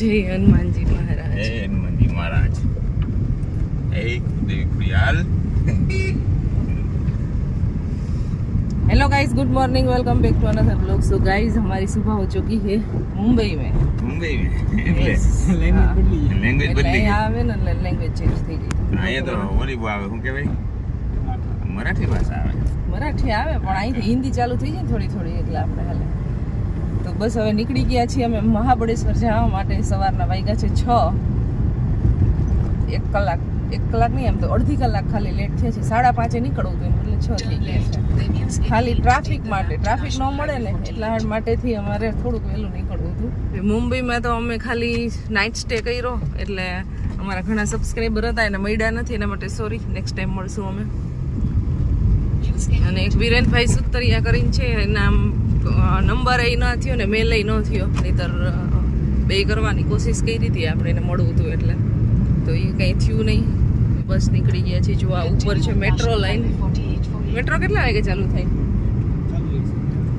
જય હનુમાનજી મહારાજ હે હનુમાનજી મહારાજ હે દેવી Priyal hello guys good morning welcome back to another blog so guys हमारी सुबह हो चुकी है मुंबई में મુંબઈ એટલે Yes. હા. લેંગ્વેજ એટલે બદલી અહીંયા આવે ને એટલે લેંગ્વેજ ચેન્જ થઈ ગઈ અહીંયા તો ઓલી બહુ આવે શું કહેવાય મરાઠી ભાષા આવે મરાઠી આવે પણ અહીંથી હિન્દી ચાલુ થઈ જાય ને થોડી થોડી એટલે આપણે હાલે તો બસ હવે નીકળી ગયા છીએ અમે મહાબળેશ્વર જવા માટે. સવારના વાગ્યા છે છ. એક કલાક એક કલાક નહીં એમ તો અડધી કલાક ખાલી લેટ થયા છે. સાડા પાંચે નીકળવું હતું એટલે છ થઈ ગયા છે. ખાલી ટ્રાફિક માટે ટ્રાફિક ન મળે ને એટલા માટેથી અમારે થોડુંક વહેલું નીકળવું હતું. મુંબઈમાં તો અમે ખાલી નાઇટ સ્ટે કર્યો એટલે અમારા ઘણા સબસ્ક્રાઈબર હતા એને મળ્યા નથી એના માટે સોરી નેક્સ્ટ ટાઈમ મળશું અમે. અને એક વિરેનભાઈ સુતરિયા કરીને છે એના નંબર એ ન થયો ને મેલ ન થયો. નહીતર બે કરવાની કોશિશ કરી હતી આપણે એને મળવું હતું એટલે. તો એ કંઈ થયું નહીં. બસ નીકળી ગયા છે જો આ ઉપર છે મેટ્રો લાઈન. મેટ્રો કેટલા વાગે ચાલુ થાય?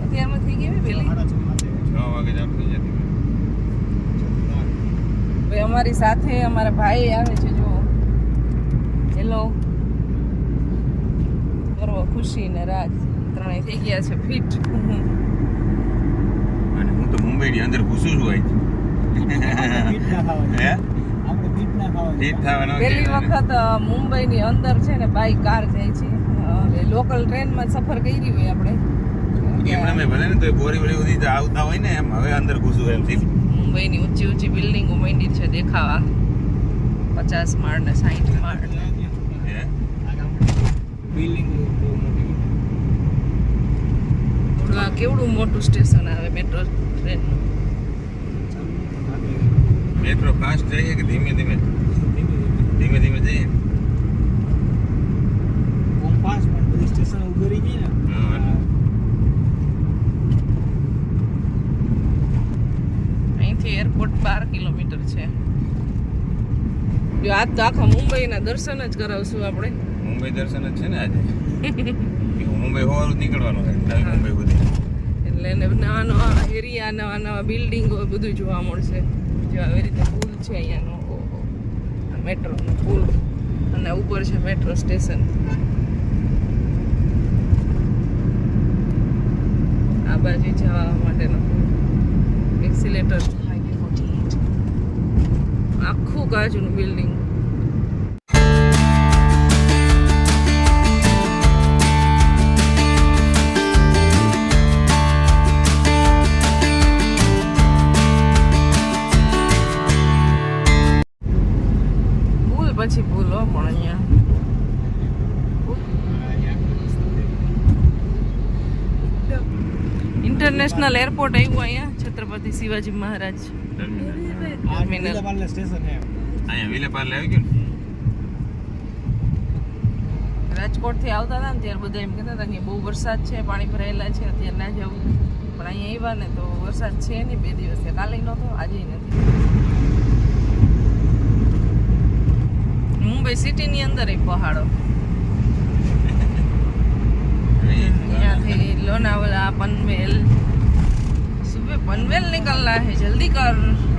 અત્યારમાં થઈ ગઈ પેલી? ભાઈ અમારી સાથે અમારા ભાઈ આવે છે જો હેલો પર્વ ખુશી ને રાજ. ત્રણેય થઈ ગયા છે ફિટ તો મુંબઈની અંદર ઘૂસું છું અહીં ફીટ થવાનો પહેલી વખત મુંબઈની અંદર છે ને બાઈક કાર જાય છે. લોકલ ટ્રેનમાં સફર કરી હોય આપણે. એમ અમે ભલે ને તો બોરીવલી સુધી આવતા હોય ને એમ. હવે અંદર ઘૂસું એમ મુંબઈની ઊંચી ઊંચી બિલ્ડિંગો માંડી છે દેખાવા. પચાસ માળ ને સાહીઠ માળ હે? આ કેવડું મોટું સ્ટેશન આવે મેટ્રો ટ્રેનનું મેટ્રો ફાસ્ટ જઈએ કે ધીમે ધીમે? ધીમે ધીમે જઈએ. હા. અહીંથી એરપોર્ટ બાર કિલોમીટર છે. જો આજ તો આખા મુંબઈના દર્શન જ કરાવશું આપણે. મુંબઈ દર્શન જ છે ને આજે? મુંબઈ હોવાનું નીકળવાનું છે નવી મુંબઈ બધી એટલે નવા નવા એરિયા નવા નવા બિલ્ડિંગો બધું જોવા મળશે. જો આવી રીતે પુલ છે અહીંયાનો. મેટ્રોનો પુલ. અને ઉપર છે મેટ્રો સ્ટેશન. આ બાજુ જવા માટેનો એક્સિલેટર આખું કાચનું બિલ્ડિંગ. પછી ભૂલો પણ અહીંયા. ઇન્ટરનેશનલ એરપોર્ટ આવ્યું અહીંયા છત્રપતિ શિવાજી મહારાજ. અહીંયા વિલે આવી ગયું ને? રાજકોટથી આવતા હતા ને ત્યારે બધા એમ કહેતા હતા કે બહુ વરસાદ છે પાણી ભરાયેલા છે અત્યારે ના જવું. પણ અહીંયા આવ્યા ને તો વરસાદ છે નહીં બે દિવસ કાલે નહોતો આજે નથી. મુંબઈ સિટી ની અંદર એ પહાડો. ત્યાંથી લોનાવલા પનવેલ. સુબે પનવેલ નીકળના હે જલ્દી કર.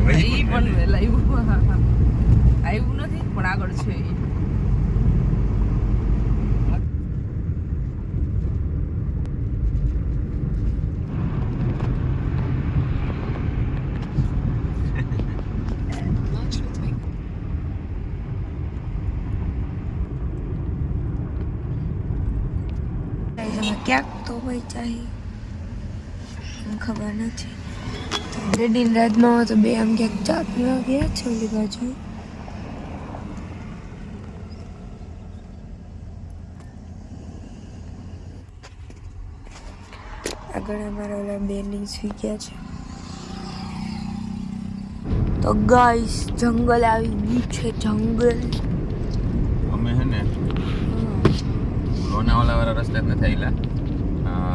એ પનવેલ. આવ્યું. આવ્યું નથી પણ આગળ છે એ ચાહી ખબર નથી. રેડી રાતમાં હોય તો બે આમ ક્યાંક ચા પીવા ગયા છે ઓલી બાજુ. આગળ અમારા ઓલા બેની સુઈ ગયા છે. તો ગાઈસ જંગલ આવી ગયું છે જંગલ. અમે હે ને લોનાવાલા વાળા રસ્તે નથી આવેલા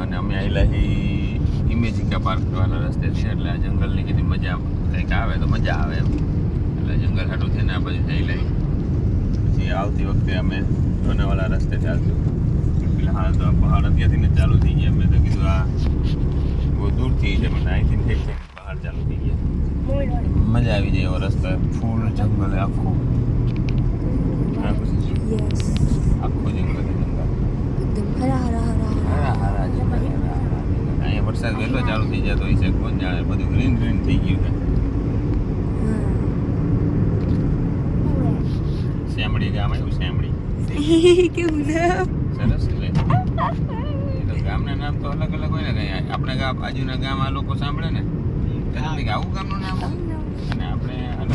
અને અમે આવેલા હી ઇમેજિકા પાર્ક વાળા રસ્તે છે એટલે આ જંગલની કીધી મજા કંઈક આવે તો મજા આવે એમ. એટલે જંગલ હાટું થઈને આ બાજુ જઈ લઈ પછી આવતી વખતે અમે લોનાવાલા રસ્તે ચાલતું ફિલહાલ તો આ પહાડ અત્યારથી ને ચાલુ થઈ ગયા. મેં તો કીધું આ બહુ દૂરથી છે મને અહીંથી ઠીક ઠીક પહાડ ચાલુ થઈ ગયા. મજા આવી જાય એવો રસ્તો. ફૂલ જંગલ આખું. આખું યસ આખું જંગલ છે જંગલ એકદમ હરા હરા હરા હરા હારા હારા જંગલ હારા હારા જંગલ. અહીંયા વરસાદ વહેલો ચાલુ થઈ જતો હોય છે કોણ જાણે બધું ગ્રીન ગ્રીન થઈ ગયું છે. શ્યામળી ગામ આવ્યું શ્યામળી કેવું નામ સરસ એટલે ગામના નામ તો અલગ અલગ હોય ને કઈ. આપણે ગામ બાજુના ગામ આ લોકો સાંભળે ને? આવું ગામનું નામ હોય? અને આપણે અલગ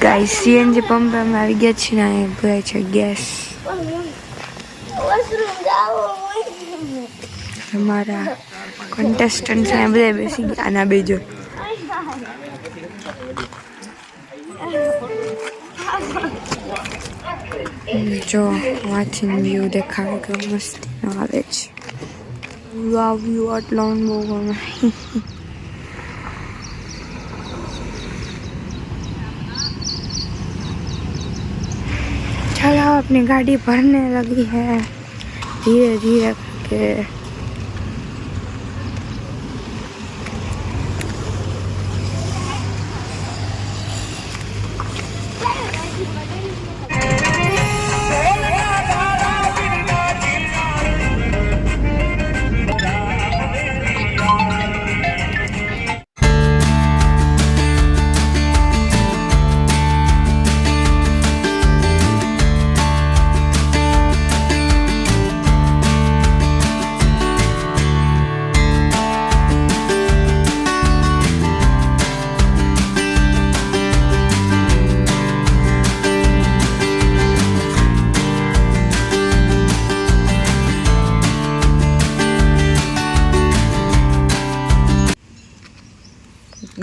ગાઈસ સીએનજી પંપ અમે આવી ગયા છીએ ને, અહીંયા ભરાય છે ગેસ. અમારા contestants અહીંયા બધા બેસી ગયા. આના બેજો જો. વાંચીને વ્યૂ દેખાડે કે મસ્તીનો આવે છે. વ્યૂ આટલો બહુ ગમે अपनी गाड़ी भरने लगी है धीरे धीरे करके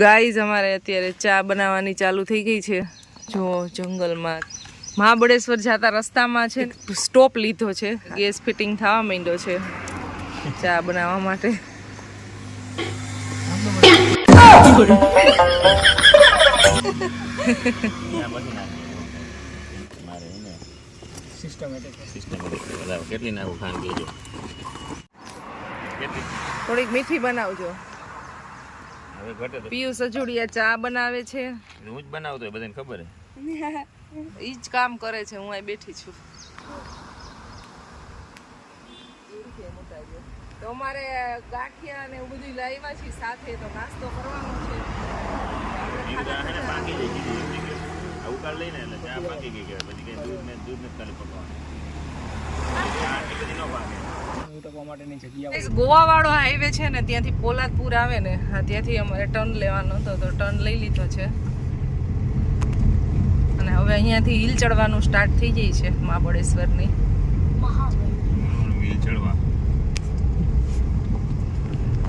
ગાઈઝ અમારે અત્યારે ચા બનાવવાની ચાલુ થઈ ગઈ છે. જો જંગલમાં મહાબળેશ્વર જતા રસ્તામાં છે. સ્ટોપ લીધો છે. ગેસ ફિટિંગ થવા માંડ્યો છે ચા બનાવવા માટે. થોડીક મીઠી બનાવજો. હવે ઘટે તો પિયુષ અજુડિયા ચા બનાવે છે. હું જ બનાવતો બધાને ખબર હે. એ જ કામ કરે છે હું અહીં બેઠી છું. તો અમારે ગાંઠિયા ને એવું બધું લાવ્યા છીએ સાથે તો નાસ્તો કરવાનો છે. ઈંડા હે ને પાકી જાય કીધું એમ નહીં કે આ ઉકાળ લઈને એટલે ચા પાકી ગઈ કહેવાય. પછી કઈ દૂધ ને દૂધ નથી ખાલી પકવાનું. ચા બધી ન પાકે ગોવા વાળો હાઈવે છે ને ત્યાંથી પોલાદપુર આવે ને હા ત્યાંથી અમારે ટર્ન લેવાનો હતો તો ટર્ન લઈ લીધો છે. અને હવે અહીંયાથી હિલ ચડવાનું સ્ટાર્ટ થઈ જાય છે મહાબળેશ્વરની.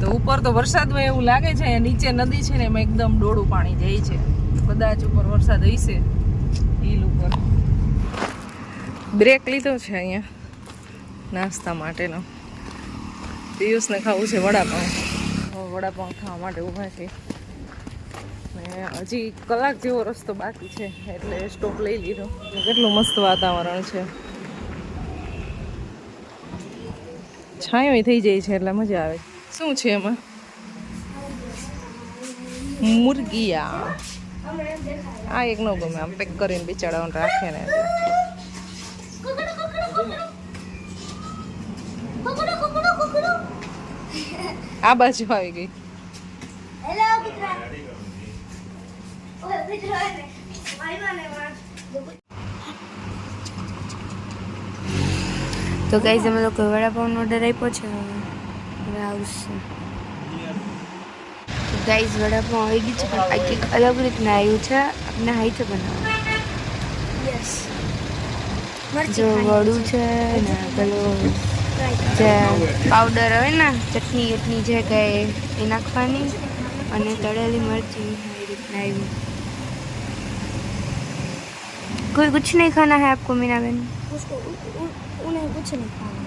તો ઉપર તો વરસાદમાં એવું લાગે છે અહીંયા નીચે નદી છે ને એમાં એકદમ ડોળું પાણી જાય છે. કદાચ ઉપર વરસાદ હશે હિલ ઉપર. બ્રેક લીધો છે અહીંયા નાસ્તા માટેનો. પિયુષને ખાવું છે વડાપાઉં. વડાપાઉં ખાવા માટે ઊભા છે. ને હજી કલાક જેવો રસ્તો બાકી છે, એટલે સ્ટોપ લઈ લીધો. કેટલું મસ્ત વાતાવરણ છે. છાંયો થઈ જાય છે, એટલે મજા આવે. શું છે એમાં? મુરગિયા. આ એક નો ગમે, આમ પેક કરીને બિચારાઓને રાખે ને એટલે આ બાજુ આવી ગઈ. તો ગાઈઝ અમે લોકો વડાપાઉન ઓર્ડર આપ્યો છે. હવે આવશે. તો ગાઈઝ વડાપાઉં આવી ગયું છે પણ આ કંઈક અલગ રીતના આવ્યું છે. આપણે હાઈથે બનાવવાનું જો વડું છે ને પેલું જે પાવડર આવે ને ચટણી ચટણી છે કે એ નાખવાની અને તળેલી મરચી એ રીતના આવ્યું कोई कुछ नहीं खाना है आपको मीना बहन उसको उ- उन्हें कुछ नहीं खाना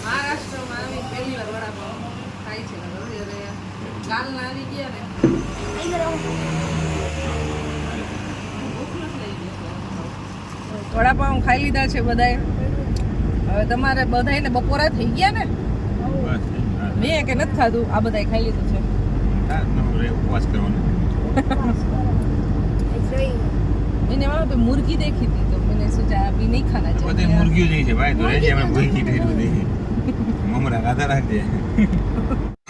મહારાષ્ટ્રમાં આવી પહેલી વાર વડાપાઉં ખાય છે ને હવે કાલના આવી ગયા ને વડાપાઉં ખાઈ લીધા છે બધાએ હવે તમારે બધાને બપોરા થઈ ગયા ને? મેં કે નથી ખાધું? આ બધાએ ખાઈ લીધું છે. ઉપવાસ એને મારા ભાઈ મુર્ગી દેખી હતી તો મને સોચા અભી નહીં ખાના ચાહીએ બધે મુર્ગીઓ જઈ છે ભાઈ તો રેજે અમે મુર્ગી થઈ રહી મમરા રાધા રાખજે.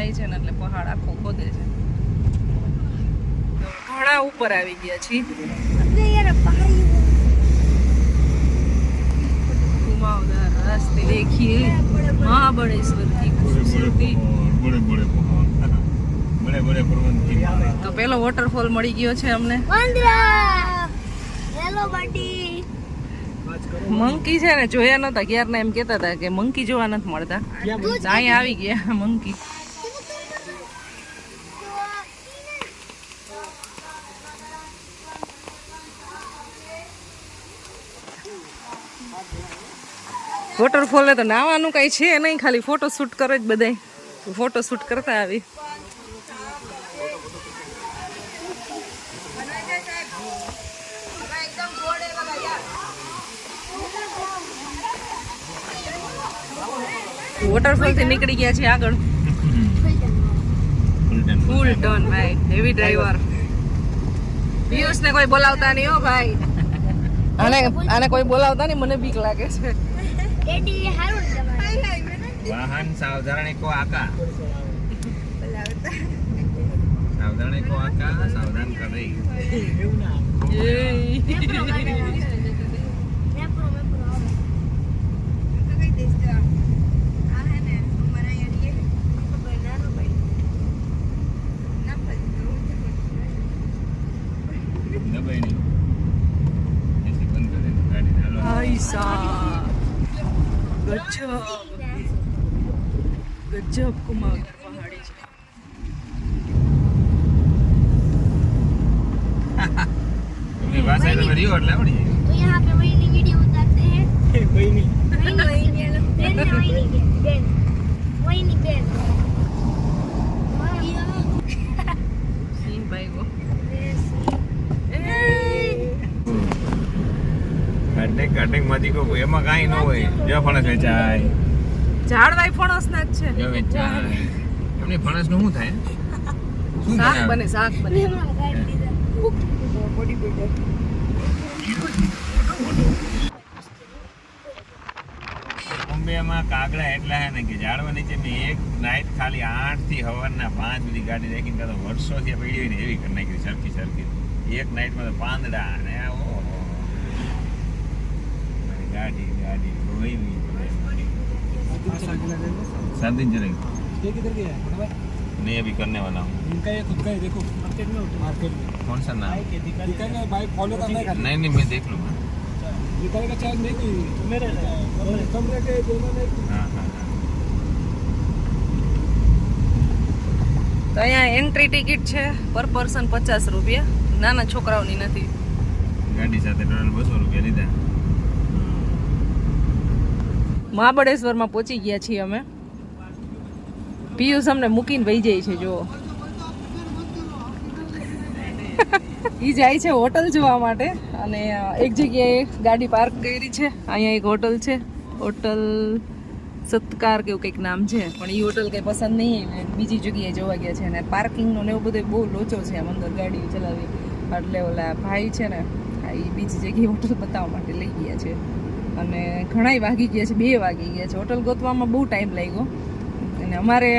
થાય છે ને એટલે પહાડ આખો ખોદે છે. ઘણા ઉપર આવી ગયા છીએ. તો પેલો વોટરફોલ મળી ગયો છે અમને. મંકી છે ને જોયા નતા ક્યારના એમ કેતા હતા કે મંકી જોવા નથી મળતા. અહીંયા આવી ગયા મંકી. વોટરફોલે તો નાવાનું કઈ છે નહીં ખાલી ફોટો શૂટ કરે જ બધાય. ફોટો શૂટ કરતા આવી. વોટરફોલથી નીકળી ગયા છે આગળ. ફૂલ ટર્ન ભાઈ હેવી ડ્રાઈવર પિયુષ ને કોઈ બોલાવતા નહીં હો ભાઈ. આને આને કોઈ બોલાવતા નહીં મને બીક લાગે છે. ડેડી હારું તમારું વાહન સાવધાની કો આકા. સાવધાની કો આકા સાવધાન કરે મેપરો મેપરો આવે દબાઈ નહીં એસી બંધ કરે ગાડી ચાલો ભાઈ સાહેબ ગજબ ગજબ કુમાવદાર પહાડી છે तुम्हें भाषा तो करियो એટલે આવડી જાય तो यहाँ पे वही वीडियो उतारते हैं कोई नहीं वही नहीं बेन ने वही नहीं बेन वही नहीं बेन સિંહ ભાઈ ગો કટેક કટેક માંથી કો એમાં કાંઈ ન હોય જો ફણસ વેચાય ઝાડવાય ફણસ ના જ છે. જો વેચાય એમની ફણસનું શું થાય? શું શાક? બને શાક બને. બોમ્બેમાં કાગડા એટલા હે ને કે ઝાડવા નીચે મેં એક નાઈટ ખાલી આઠથી સવારના પાંચ બધી ગાડી રાખીને તો વર્ષોથી પડી હોય ને એવી કરી નાખી સરખી સરખી. એક નાઇટમાં તો પાંદડા ઓહો. ગાડી ગાડી કોઈ નહીં शादी जरेंगे ये किधर गया बड़ा भाई नहीं अभी करने वाला हूँ इनका ये खुद का है देखो मार्केट में होता मार्केट में कौन सा नाम दिखाएगा भाई फॉलो करना है नहीं नहीं मैं देख लूँगा दिखाएगा चार्ज नहीं की मेरे कम रह के दोनों नहीं हाँ हाँ हाँ તો અહીંયા એન્ટ્રી ટિકિટ છે પર પર્સન પચાસ રૂપિયા નાના છોકરાઓની નથી ગાડી સાથે ટોટલ બસો રૂપિયા લીધા મહાબળેશ્વરમાં પહોંચી ગયા છીએ અમે. પિયુષ અમને મૂકીને વહી જાય છે, જુઓ. ઈ જાય છે હોટલ જોવા માટે. અને એક જગ્યાએ ગાડી પાર્ક કરી છે. અહીંયા એક હોટલ છે. હોટલ સત્કાર કે એવું કંઈક નામ છે. પણ એ હોટલ કંઈ પસંદ નહીં બીજી જગ્યાએ જોવા ગયા છે. અને પાર્કિંગનો ને એવું બધું બહુ લોચો છે આમ અંદર ગાડી ચલાવી. એટલે ઓલા ભાઈ છે ને એ બીજી જગ્યાએ હોટલ બતાવવા માટે લઈ ગયા છે. અને ઘણાય વાગી ગયા છે, બે વાગી ગયા છે. હોટલ ગોતવામાં બહુ ટાઈમ લાગ્યો. અને અમારે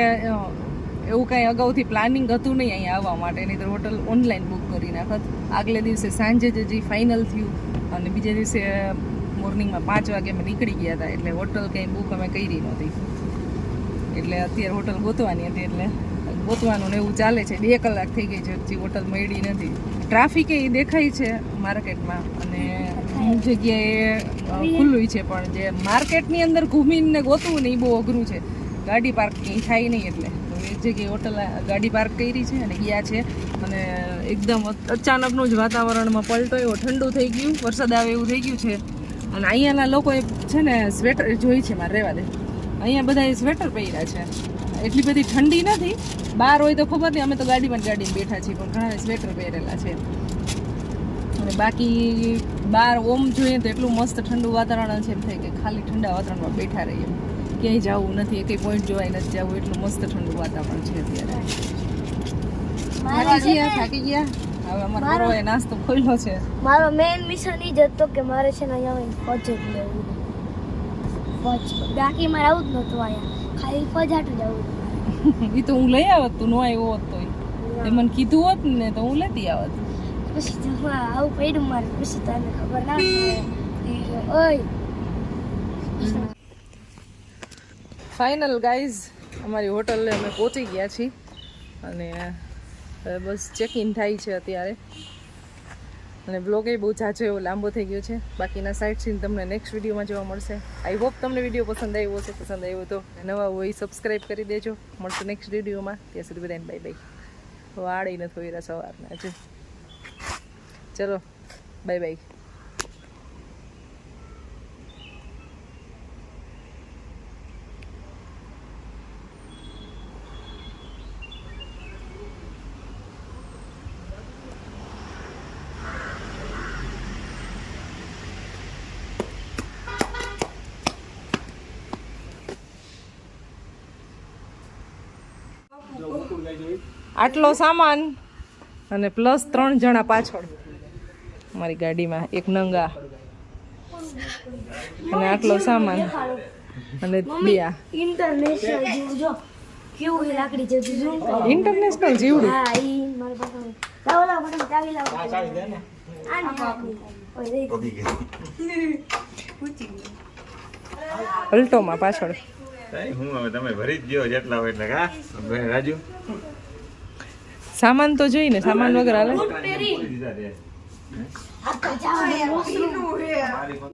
એવું કાંઈ અગાઉથી પ્લાનિંગ હતું નહીં અહીંયા આવવા માટે. નહીં તો હોટલ ઓનલાઈન બુક કરી નાખત. આગલે દિવસે સાંજે જ હજી ફાઇનલ થયું. અને બીજા દિવસે મોર્નિંગમાં પાંચ વાગે અમે નીકળી ગયા હતા. એટલે હોટલ કંઈ બુક અમે કરી નહોતી. એટલે અત્યારે હોટલ ગોતવાની હતી. એટલે ગોતવાનું ને એવું ચાલે છે. બે કલાક થઈ ગઈ છે, હજી હોટલ મળી નથી. ટ્રાફિક એ દેખાય છે, માર્કેટમાં. અને અમુક જગ્યાએ ખુલ્લું છે પણ જે માર્કેટની અંદર ઘૂમીને ગોતવું ને એ બહુ અઘરું છે. ગાડી પાર્કિંગ થાય નહીં એટલે. તો એક જગ્યાએ હોટલ ગાડી પાર્ક કરી છે અને ગયા છે. અને એકદમ અચાનકનું જ વાતાવરણમાં પલટો એવો ઠંડુ થઈ ગયું, વરસાદ આવે એવું થઈ ગયું છે. અને અહીંયાના લોકોએ છે ને સ્વેટર જોઈ છે મારે રહેવા દે. અહીંયા બધા સ્વેટર પહેર્યા છે. એટલી બધી ઠંડી નથી. બહાર હોય તો ખબર નહીં, અમે તો ગાડીમાં ગાડીમાં બેઠા છીએ, પણ ઘણા સ્વેટર પહેરેલા છે. અને બાકી બહાર ઓમ જોઈએ તો એટલું મસ્ત ઠંડુ વાતાવરણ છે એમ થાય કે ખાલી ઠંડા વાતાવરણમાં બેઠા રહીએ. ક્યાંય જવું નથી એકેય પોઈન્ટ જોવાય નથી જવું એટલું મસ્ત ઠંડુ વાતાવરણ છે અત્યારે. મારે થાકી ગયા? હવે અમારો નાસ્તો ખોલ્યો છે. મારો મેઇન મિશન ઈ જ હતો કે મારે છે ને અહીંયા પ્રોજેક્ટ લેવું ફોજ. બાકી મારે આવું જ નહોતું અહીંયા. ખાલી ફોજ હાટું જ આવું એ તો હું લઈ આવત તું ન આવ્યો હોત તોય. એ મને કીધું હોત ને તો હું લેતી આવત. પછી હા આવું પડ્યું મારે, પછી તને ખબર ના પડે. ઓય. ફાઇનલ ગાઈઝ અમારી હોટલે અમે પહોંચી ગયા છીએ અને બસ ચેક ઇન થાય છે અત્યારે. અને બ્લોગ એ બહુ જાજો એવો લાંબો થઈ ગયો છે. બાકીના સાઇટ સીન તમને નેક્સ્ટ વિડીયોમાં જોવા મળશે. આઈ હોપ તમને વીડિયો પસંદ આવ્યો હશે. પસંદ આવ્યો તો નવા હોય સબસ્ક્રાઈબ કરી દેજો. મળશે નેક્સ્ટ વિડીયોમાં ત્યાં સુધી બધાને બાય બાય વાળી નથી હોય રહ્યા સવારના છે. ચલો બાય બાય આટલો સામાન અને પ્લસ ત્રણ જણા પાછળ. મારી ગાડીમાં એક નંગા. અને આટલો સામાન. અને બે ઇન્ટરનેશનલ જેવું કેવું લાકડી જેવું ઇન્ટરનેશનલ જીવડું? હા ઈ મારી પાસે લાવો લાવો ફટાફટ ચાવી લાવો. આને લાકડી. ઓય, દઈ દે. અલ્ટોમાં પાછળ. હું હવે તમે ભરી જ ગયો જેટલા હોય એટલે. કા રાજુ? સામાન તો જોઈને સામાન વગર હાલે. દીધા રે આ તો જાવ, વોશરૂમ.